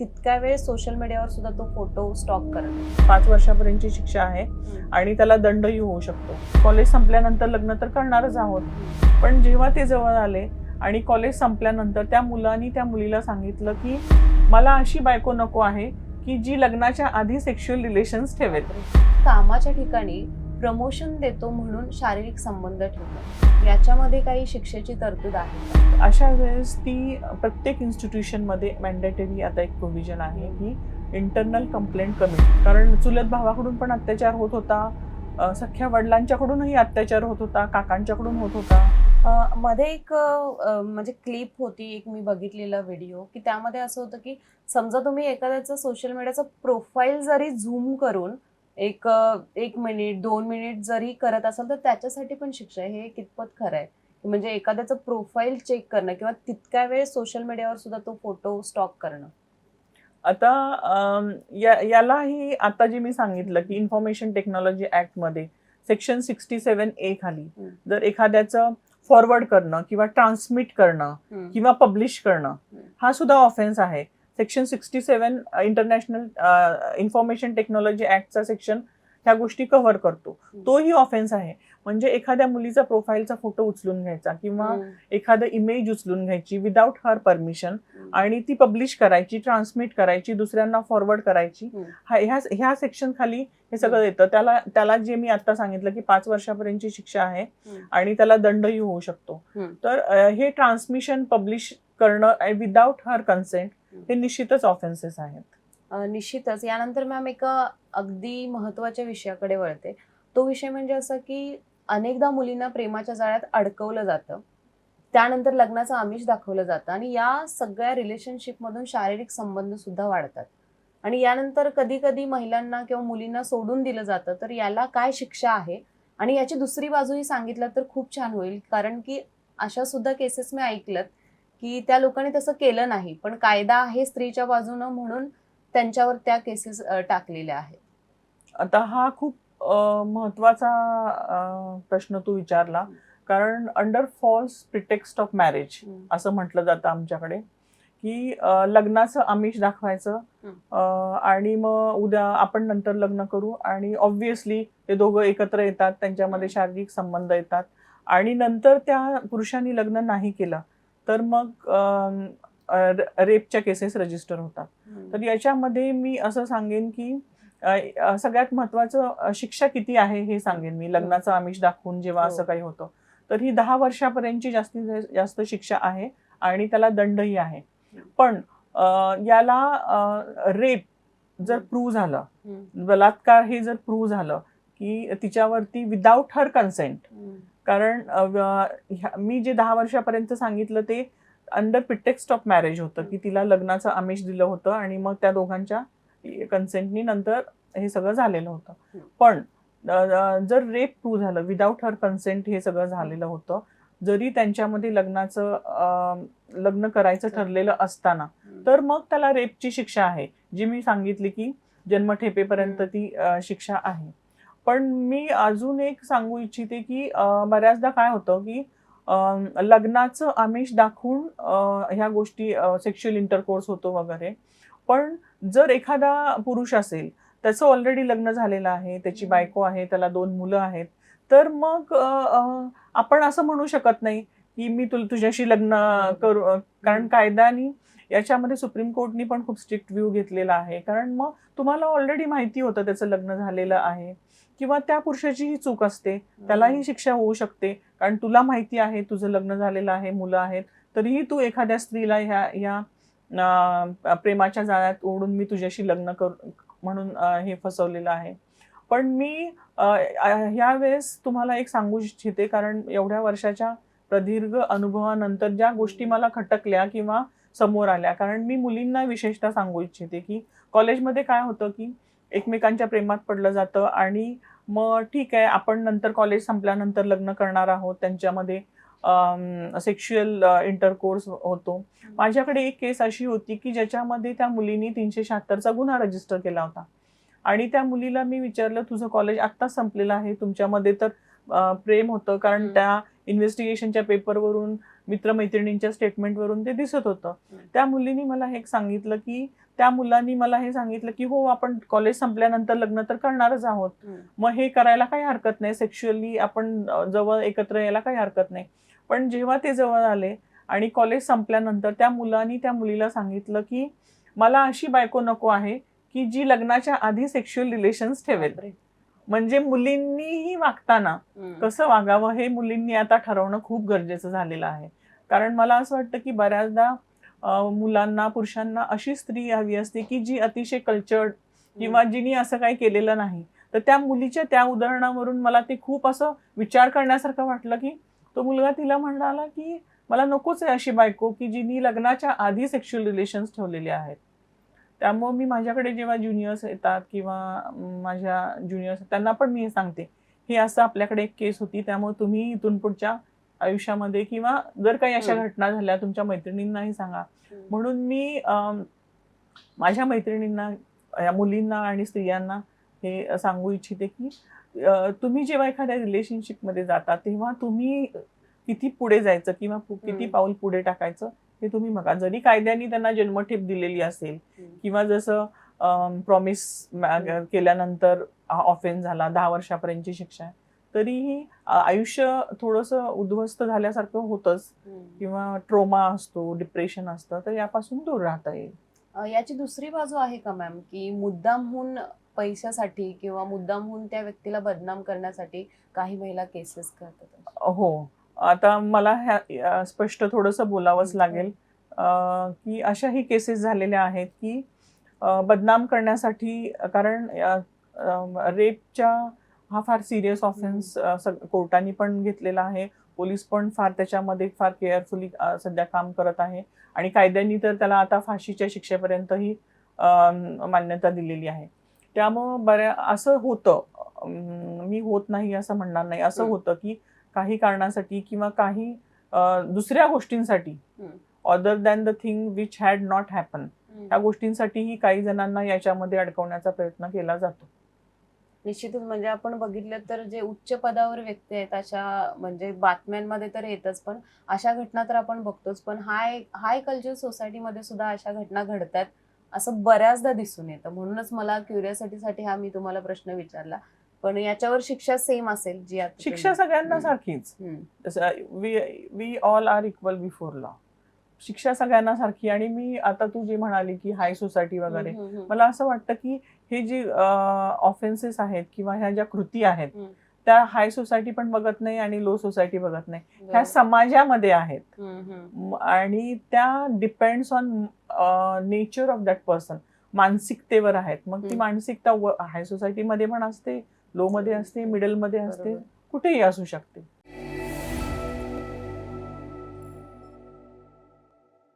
तितक्या वेळ सोशल मीडियावर सुद्धा तो फोटो स्टॉक करणं पाच वर्षापर्यंतची शिक्षा आहे आणि त्याला दंडही होऊ शकतो. कॉलेज संपल्यानंतर लग्न तर करणारच आहोत. पण जेव्हा ते जवळ आले आणि कॉलेज संपल्यानंतर त्या मुलांनी त्या मुलीला सांगितलं की मला अशी बायको नको आहे की जी लग्नाच्या आधी सेक्शुअल रिलेशन्स ठेवेल. कामाच्या ठिकाणी प्रमोशन देतो म्हणून शारीरिक संबंध ठेवणं याच्यामध्ये काही शिक्षेची तरतूद आहे? अशा वेळेस ती प्रत्येक इन्स्टिट्यूशनमध्ये मॅन्डेटरी आता एक प्रोव्हिजन आहे की इंटरनल कंप्लेंट कमिटी कारण चुलत भावाकडून पण अत्याचार होत होता सख्या वडिलांच्याकडूनही अत्याचार होत होता काकांच्याकडून होत होता. मध्ये एक म्हणजे क्लिप होती एक मी बघितलेला व्हिडिओ की त्यामध्ये असं होतं की समजा तुम्ही एखाद्याचं सोशल मीडियाचं प्रोफाईल जरी झूम करून एक एक मिनिट दोन मिनिट जरी करत असाल तर त्याच्यासाठी पण शिक्षा आहे हे कितपत खरं आहे म्हणजे एखाद्याचं प्रोफाईल चेक करणं किंवा तितक्या वेळ सोशल मीडियावर सुद्धा तो फोटो स्टॉक करणं आता या यालाही आता जे मी सांगितलं की इन्फॉर्मेशन टेक्नॉलॉजी ऍक्टमध्ये सेक्शन सिक्स्टी सेवन ए खाली. जर एखाद्याचं फॉरवर्ड करणं किंवा ट्रान्समिट करणं. किंवा पब्लिश करणं. हा सुद्धा ऑफेन्स आहे section sixty seven international information technology ऍक्टचा section ह्या गोष्टी कव्हर करतो. तोही ऑफेन्स आहे म्हणजे एखाद्या मुलीचा प्रोफाईलचा फोटो उचलून घ्यायचा किंवा. एखादं इमेज उचलून घ्यायची विदाऊट हर परमिशन. आणि ती पब्लिश करायची ट्रान्समिट करायची दुसऱ्यांना फॉरवर्ड करायची ह्या ह्या सेक्शन खाली हे सगळं येतं त्याला त्याला जे मी आता सांगितलं की पाच वर्षापर्यंतची शिक्षा आहे. आणि त्याला दंडही होऊ शकतो. तर हे ट्रान्समिशन पब्लिश करणं विदाऊट हर कन्सेंट हे निश्चितच ऑफेन्सेस आहेत. निश्चितच. यानंतर मॅम एका अगदी महत्त्वाच्या विषयाकडे वळते. तो विषय म्हणजे असं की अनेकदा मुलींना प्रेमाच्या जाळ्यात अडकवलं जातं. त्यानंतर लग्नाचं आमिष दाखवलं जातं आणि या सगळ्या रिलेशनशिपमधून शारीरिक संबंध सुद्धा वाढतात. आणि यानंतर कधी कधी महिलांना किंवा मुलींना सोडून दिलं जातं. तर याला काय शिक्षा आहे? आणि याची दुसरी बाजूही सांगितलं तर खूप छान होईल. कारण की अशा सुद्धा केसेस मी ऐकल्यात की त्या लोकांनी तसं केलं नाही. पण कायदा आहे स्त्रीच्या बाजूनं म्हणून त्यांच्यावर त्या केसेस टाकलेल्या आहेत. आता हा खूप महत्त्वाचा प्रश्न तू विचारला. कारण under false pretext of marriage असं म्हटलं जातं आमच्याकडे की लग्नाचं आमिष दाखवायचं आणि मग उद्या आपण नंतर लग्न करू आणि ऑब्व्हियसली ते दोघं एकत्र येतात त्यांच्यामध्ये शारीरिक संबंध येतात. आणि नंतर त्या पुरुषांनी लग्न नाही केलं तर मग रेपच्या केसेस रजिस्टर होतात. तर याच्यामध्ये मी असं सांगेन की सगळ्यात महत्वाचं शिक्षा किती आहे हे सांगेन मी. लग्नाचं आमिष दाखवून जेव्हा हो. असं काही होतं. तर ही दहा वर्षापर्यंतची जास्तीत जास्त शिक्षा आहे आणि त्याला दंडही आहे. पण याला रेप जर. प्रूव्ह झालं. बलात्कार हे जर प्रूव्ह झालं की तिच्यावरती विदाऊट हर कन्सेंट कारण मी जे दहा वर्षापर्यंत सांगितलं ते अंडर प्रिटेक्स्ट ऑफ मॅरेज होतं की तिला लग्नाचं आमिष दिलं होतं आणि मग त्या दोघांच्या कन्सेंटनी नंतर हे सगळं झालेलं होतं. पण जर रेप प्रूव्ह झालं विदाऊट हर कन्सेंट हे सगळं झालेलं होतं जरी त्यांच्यामध्ये लग्नाचं लग्न करायचं ठरलेलं असताना तर मग त्याला रेपची शिक्षा आहे जी मी सांगितली की जन्मठेपेपर्यंत ती शिक्षा आहे पण मी अजून एक सांगू इच्छिते की बऱ्याचदा काय होतं की लग्नाचं आमिष दाखवून ह्या गोष्टी सेक्शुअल इंटरकोर्स होतो वगैरे. पण जर एखादा पुरुष असेल त्याचं ऑलरेडी लग्न झालेलं आहे त्याची. बायको आहे त्याला दोन मुलं आहेत तर मग आपण असं म्हणू शकत नाही की मी तुला तुझ्याशी लग्न करू कारण कायद्यानी याच्यामध्ये सुप्रीम कोर्टनी पण खूप स्ट्रिक्ट व्ह्यू घेतलेला आहे. कारण मग तुम्हाला ऑलरेडी माहिती होतं त्याचं लग्न झालेलं आहे. किंवा त्या पुरुषाचीही चूक असते. त्यालाही शिक्षा होऊ शकते. कारण तुला माहिती आहे तुझं लग्न झालेलं आहे मुलं आहेत. तरीही तू एखाद्या स्त्रीला ह्या ह्या प्रेमाच्या जाळ्यात ओढून मी तुझ्याशी लग्न कर म्हणून हे फसवलेलं आहे. पण मी ह्या वेळेस तुम्हाला एक सांगू इच्छिते. कारण एवढ्या वर्षाच्या प्रदीर्घ अनुभवानंतर ज्या गोष्टी मला खटकल्या किंवा समोर आल्या. कारण मी मुलींना विशेषतः सांगू इच्छिते की कॉलेजमध्ये काय होतं की एकमेकांच्या प्रेमात पडलं जातं आणि मग ठीक आहे आपण नंतर कॉलेज संपल्यानंतर लग्न करणार आहोत. त्यांच्यामध्ये सेक्शुअल इंटरकोर्स होतो. माझ्याकडे एक केस अशी होती की ज्याच्यामध्ये त्या मुलीने तीनशे शहात्तरचा गुन्हा रजिस्टर केला होता. आणि त्या मुलीला मी विचारलं तुझं कॉलेज आत्ता संपलेलं आहे. तुमच्यामध्ये तर प्रेम होतं. कारण. त्या इन्व्हेस्टिगेशनच्या पेपरवरून मित्रमैत्रिणींच्या स्टेटमेंटवरून ते दिसत होतं. त्या मुलीने मला हे सांगितलं की त्या मुलांनी मला हे सांगितलं की हो आपण कॉलेज संपल्यानंतर लग्न तर करणारच आहोत. मग हे करायला काही हरकत नाही. सेक्शुअली आपण जवळ एकत्र यायला काही हरकत नाही. पण जेव्हा ते जवळ आले आणि कॉलेज संपल्यानंतर त्या मुलांनी त्या मुलीला सांगितलं की मला अशी बायको नको आहे की जी लग्नाच्या आधी सेक्शुअल रिलेशन्स ठेवेल. म्हणजे मुलींनीही वागताना. कसं वागावं हे मुलींनी आता ठरवणं खूप गरजेचं झालेलं आहे. कारण मला असं वाटतं की बऱ्याचदा मुलांना पुरुषांना अशी स्त्री हवी असते की जी अतिशय कल्चर्ड किंवा जिने असं काही केलेलं नाही. तर त्या मुलीच्या त्या उदाहरणावरून मला ते खूप असं विचार करण्यासारखं वाटलं की तो मुलगा तिला म्हणाला की मला नकोच आहे अशी बायको की जिनी लग्नाच्या आधी सेक्शुअल रिलेशन्स ठेवलेले आहेत. त्यामुळे मी माझ्याकडे जेव्हा ज्युनियर्स येतात किंवा माझ्या ज्युनियर्स त्यांना पण मी हे सांगते हे असं आपल्याकडे एक केस होती त्यामुळे तुम्ही इथून पुढच्या आयुष्यामध्ये किंवा जर काही अशा. घटना झाल्या तुमच्या मैत्रिणींनाही सांगा. म्हणून मी माझ्या मैत्रिणींना या मुलींना आणि स्त्रियांना हे सांगू इच्छिते की तुम्ही जेव्हा एखाद्या रिलेशनशिपमध्ये जाता तेव्हा तुम्ही किती पुढे जायचं किंवा किती. पाऊल पुढे टाकायचं हे तुम्ही बघा जरी कायद्याने त्यांना जन्मठेप दिलेली असेल. किंवा जसं प्रॉमिस. केल्यानंतर ऑफेन्स झाला दहा वर्षापर्यंतची शिक्षा आहे तरीही आयुष्य थोडंसं उद्ध्वस्त झाल्यासारखं होतंच. किंवा ट्रोमा असतो डिप्रेशन असतं तर यापासून दूर राहता येईल याची दुसरी बाजू आहे का मॅम की मुद्दामहून पैशासाठी किंवा मुद्दामहून त्या व्यक्तीला बदनाम करण्यासाठी काही महिला केसेस करतात हो आता मला ह्या स्पष्ट थोडंसं बोलावंच. लागेल. की अशाही केसेस झालेल्या आहेत की बदनाम करण्यासाठी कारण रेपच्या हा फार सिरियस ऑफेन्स कोर्टाने पण घेतलेला आहे. पोलीस पण फार त्याच्यामध्ये फार केअरफुली सध्या काम करत आहे. आणि कायद्यांनी तर त्याला आता फाशीच्या शिक्षेपर्यंतही मान्यता दिलेली आहे. त्यामुळं बऱ्या असं होतं मी होत नाही असं म्हणणार नाही. असं. होतं की काही कारणासाठी किंवा काही दुसऱ्या गोष्टींसाठी. Other than the thing which had not happen या गोष्टींसाठीही काही जणांना याच्यामध्ये अडकवण्याचा प्रयत्न केला जातो. निश्चितच म्हणजे आपण बघितलं तर जे उच्च पदावर व्यक्ती आहेत अशा म्हणजे बातम्यांमध्ये तर येतच पण अशा घटना तर आपण बघतोच पण हाय हाय कल्चर सोसायटीमध्ये सुद्धा अशा घटना घडतात असं बऱ्याचदा दिसून येतं. म्हणूनच मला क्युरियोसिटीसाठी हा मी तुम्हाला प्रश्न विचारला. पण याच्यावर शिक्षा सेम असेल जी आता शिक्षा सगळ्यांना. सारखीच. We we all are equal before law शिक्षा सगळ्यांना सारखी आणि मी आता तू जी म्हणाली की हाय सोसायटी वगैरे. मला असं वाटतं की हे जे ऑफेन्सेस आहेत किंवा ह्या ज्या कृती आहेत. त्या हाय सोसायटी पण बघत नाही आणि लो सोसायटी बघत नाही ह्या. समाजामध्ये आहेत आणि त्या depends on nature of that person मानसिकतेवर आहेत मग ती. मानसिकता हाय सोसायटीमध्ये पण असते लो मध्ये असते मिडलमध्ये असते. कुठेही असू शकते